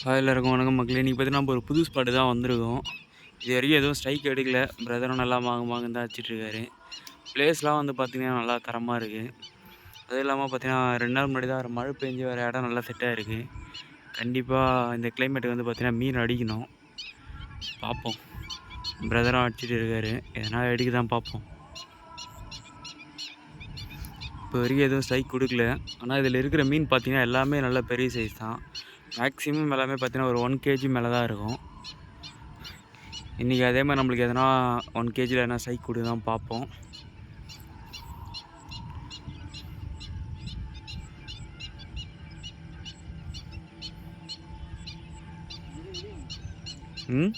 காலையில் இருக்கும் வணக்கம் மக்களே. இன்றைக்கி பார்த்தீங்கன்னா நம்ம ஒரு புது ஸ்பாட்டு தான் வந்திருக்கோம். இது வரைக்கும் எதுவும் ஸ்ட்ரைக் எடுக்கல. பிரதரும் நல்லா மாங்க மாங்க தான் வச்சிட்ருக்காரு பிளேஸ்லாம் வந்து பார்த்திங்கன்னா நல்லா தரமாக இருக்குது அதுவும் இல்லாமல் பார்த்தீங்கன்னா ரெண்டு நாள் முன்னாடி தான் மழை பெஞ்சு வர இடம் நல்லா செட்டாக இருக்குது கண்டிப்பாக இந்த கிளைமேட்டுக்கு வந்து பார்த்திங்கன்னா மீன் அடிக்கணும். பார்ப்போம். பிரதரும் அடிச்சிட்டு இருக்காரு. எதனா அடிக்க தான் பார்ப்போம். இப்போ வரைக்கும் எதுவும் ஸ்ட்ரைக் கொடுக்கல. ஆனால் இதில் இருக்கிற மீன் பார்த்தீங்கன்னா எல்லாமே நல்ல பெரிய சைஸ் தான். மேக்ஸிமம் எல்லாமே பார்த்தீங்கன்னா ஒரு ஒன் கேஜி மேலே தான் இருக்கும். இன்றைக்கி அதே மாதிரி நம்மளுக்கு எதனா ஒன் கேஜியில் எதனா சைக் கொடு தான் பார்ப்போம். ம்?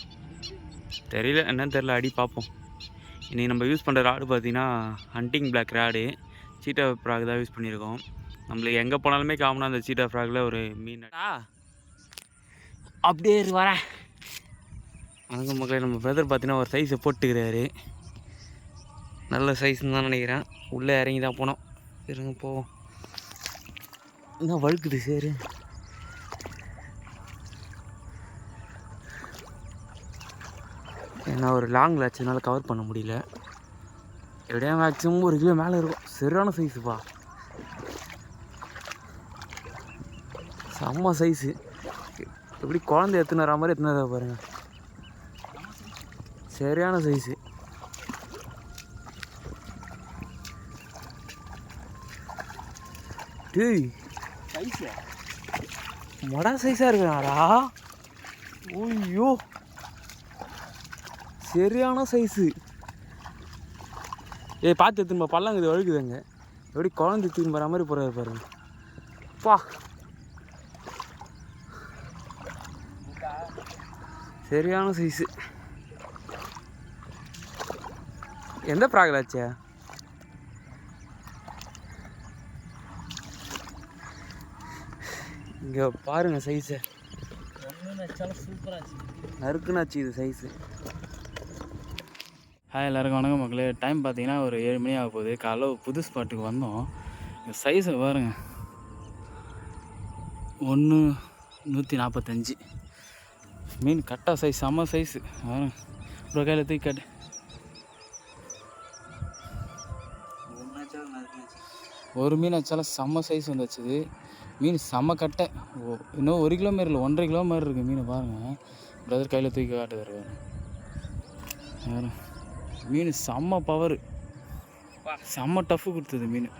தெரியல. என்னன்னு தெரில அடி பார்ப்போம். இன்றைக்கி நம்ம யூஸ் பண்ணுற ராடு பார்த்திங்கன்னா hunting black rod cheetah frog தான் யூஸ் பண்ணியிருக்கோம். நம்மளுக்கு எங்கே போனாலுமே காமனாக அந்த சீட்டா ஃப்ராகில் ஒரு மீன் அப்படியே இரு வரேன். வணக்கம் மக்களே நம்ம பிரதர் பார்த்தீங்கன்னா ஒரு சைஸை போட்டுக்கிறாரு. நல்ல சைஸ்ன்னு தான் நினைக்கிறேன். உள்ளே இறங்கி தான் போனோம் இருங்க போவோம். என்ன வழுக்குது சரி ஏன்னா ஒரு லாங்கில் என்னால் கவர் பண்ண முடியல. எப்படியா மேக்ஸிமம் ஒரு கிலோ மேலே இருக்கும். சரியான சைஸுப்பா செம்ம சைஸு எப்படி குழந்தை எத்தனை வர மாதிரி எத்தனை பாருங்க. சரியான சைஸு டேய். மொடா சைஸாக இருக்கிறாடா ஓய்யோ சரியான சைஸு ஏய் பார்த்து திரும்ப பல்லாங்குது வழுக்குதுங்க எப்படி குழந்தை திரும்ப வர மாதிரி போகிறாரு பாருங்க. பா. சரியான சைஸு எந்த ப்ராகலாச்சே இங்கே பாருங்க சைஸை நறுக்குனாச்சு இது சைஸு ஹாய் எல்லாருக்கும் வணக்கம் மக்களே. டைம் பார்த்தீங்கன்னா ஒரு ஏழு மணி ஆக போகுது. காலைல புது ஸ்பாட்டுக்கு வந்தோம். இந்த சைஸை பாருங்க. ஒன்று நூற்றி நாற்பத்தஞ்சு மீன் கட்டா சைஸ் செம்ம சைஸு அப்புறம் கையில் தூக்கி காட்டு. ஒரு மீன் வச்சாலும் செம்ம சைஸ் வந்துச்சு. மீன் செம்ம கட்டை. ஓ இன்னும் ஒரு கிலோ மாரி இல்லை ஒன்றரை கிலோ மாதிரி இருக்குது மீன் பாருங்கள் பிரதர் கையில் தூக்கி காட்டுவார் பாருங்க மீன் செம்ம பவர் செம்ம டஃப்பு கொடுத்தது மீன்.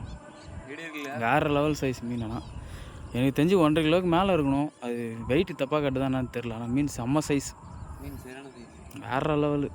வேறு லெவல் சைஸ் மீன் ஆனால் எனக்கு தெரிஞ்சு ஒன்றரை கிலோவுக்கு மேலே இருக்கணும். அது வெயிட் தப்பாக கட்டுதான்னு தெரில ஆனால் மீன் செம்ம சைஸ் மீன் வேறு லெவலு